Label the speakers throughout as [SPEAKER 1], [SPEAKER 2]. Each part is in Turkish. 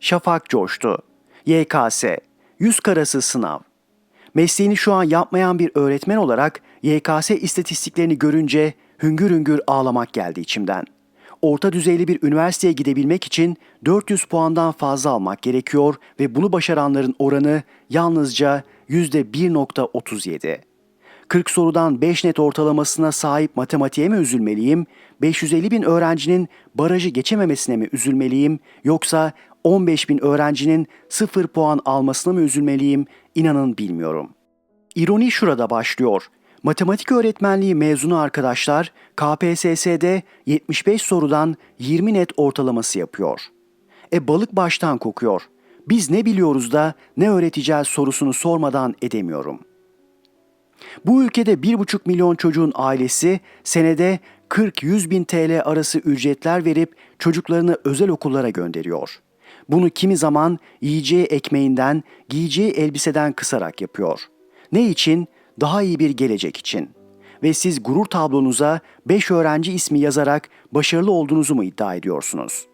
[SPEAKER 1] Şafak coştu. YKS, yüz karası sınav. Mesleğini şu an yapmayan bir öğretmen olarak YKS istatistiklerini görünce hüngür hüngür ağlamak geldi içimden. Orta düzeyli bir üniversiteye gidebilmek için 400 puandan fazla almak gerekiyor ve bunu başaranların oranı yalnızca %1.37. 40 sorudan 5 net ortalamasına sahip matematiğe mi üzülmeliyim, 550 bin öğrencinin barajı geçememesine mi üzülmeliyim, yoksa 15 bin öğrencinin 0 puan almasına mı üzülmeliyim, inanın bilmiyorum. İroni şurada başlıyor. Matematik öğretmenliği mezunu arkadaşlar KPSS'de 75 sorudan 20 net ortalaması yapıyor. E balık baştan kokuyor. Biz ne biliyoruz da ne öğreteceğiz sorusunu sormadan edemiyorum. Bu ülkede 1,5 milyon çocuğun ailesi senede 40-100 bin TL arası ücretler verip çocuklarını özel okullara gönderiyor. Bunu kimi zaman yiyeceği ekmeğinden, giyeceği elbiseden kısarak yapıyor. Ne için? Daha iyi bir gelecek için. Ve siz gurur tablonuza 5 öğrenci ismi yazarak başarılı olduğunuzu mu iddia ediyorsunuz?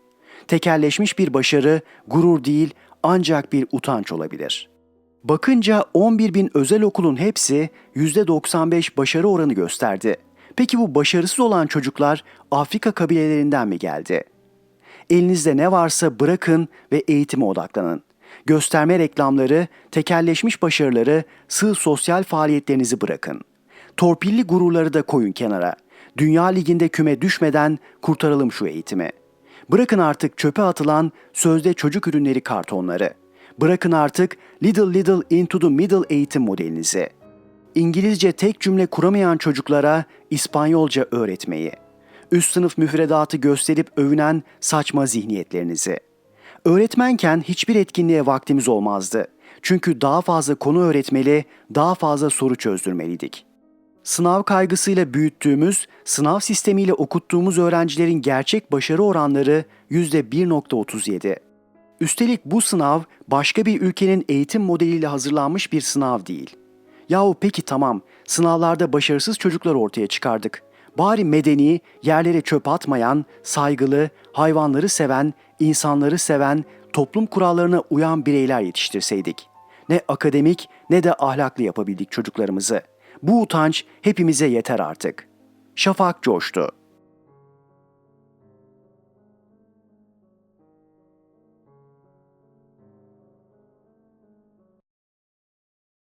[SPEAKER 1] Tekerleşmiş bir başarı gurur değil ancak bir utanç olabilir.'' Bakınca 11 bin özel okulun hepsi %95 başarı oranı gösterdi. Peki bu başarısız olan çocuklar Afrika kabilelerinden mi geldi? Elinizde ne varsa bırakın ve eğitime odaklanın. Gösterme reklamları, tekerleşmiş başarıları, sığ sosyal faaliyetlerinizi bırakın. Torpilli gururları da koyun kenara. Dünya Ligi'nde küme düşmeden kurtaralım şu eğitimi. Bırakın artık çöpe atılan sözde çocuk ürünleri kartonları.'' Bırakın artık little little into the middle eğitim modelinizi. İngilizce tek cümle kuramayan çocuklara İspanyolca öğretmeyi. Üst sınıf müfredatı gösterip övünen saçma zihniyetlerinizi. Öğretmenken hiçbir etkinliğe vaktimiz olmazdı. Çünkü daha fazla konu öğretmeli, daha fazla soru çözdürmeliydik. Sınav kaygısıyla büyüttüğümüz, sınav sistemiyle okuttuğumuz öğrencilerin gerçek başarı oranları %1.37. Üstelik bu sınav başka bir ülkenin eğitim modeliyle hazırlanmış bir sınav değil. Yahu peki tamam, sınavlarda başarısız çocuklar ortaya çıkardık. Bari medeni, yerlere çöp atmayan, saygılı, hayvanları seven, insanları seven, toplum kurallarına uyan bireyler yetiştirseydik. Ne akademik ne de ahlaklı yapabildik çocuklarımızı. Bu utanç hepimize yeter artık. Şafak coştu.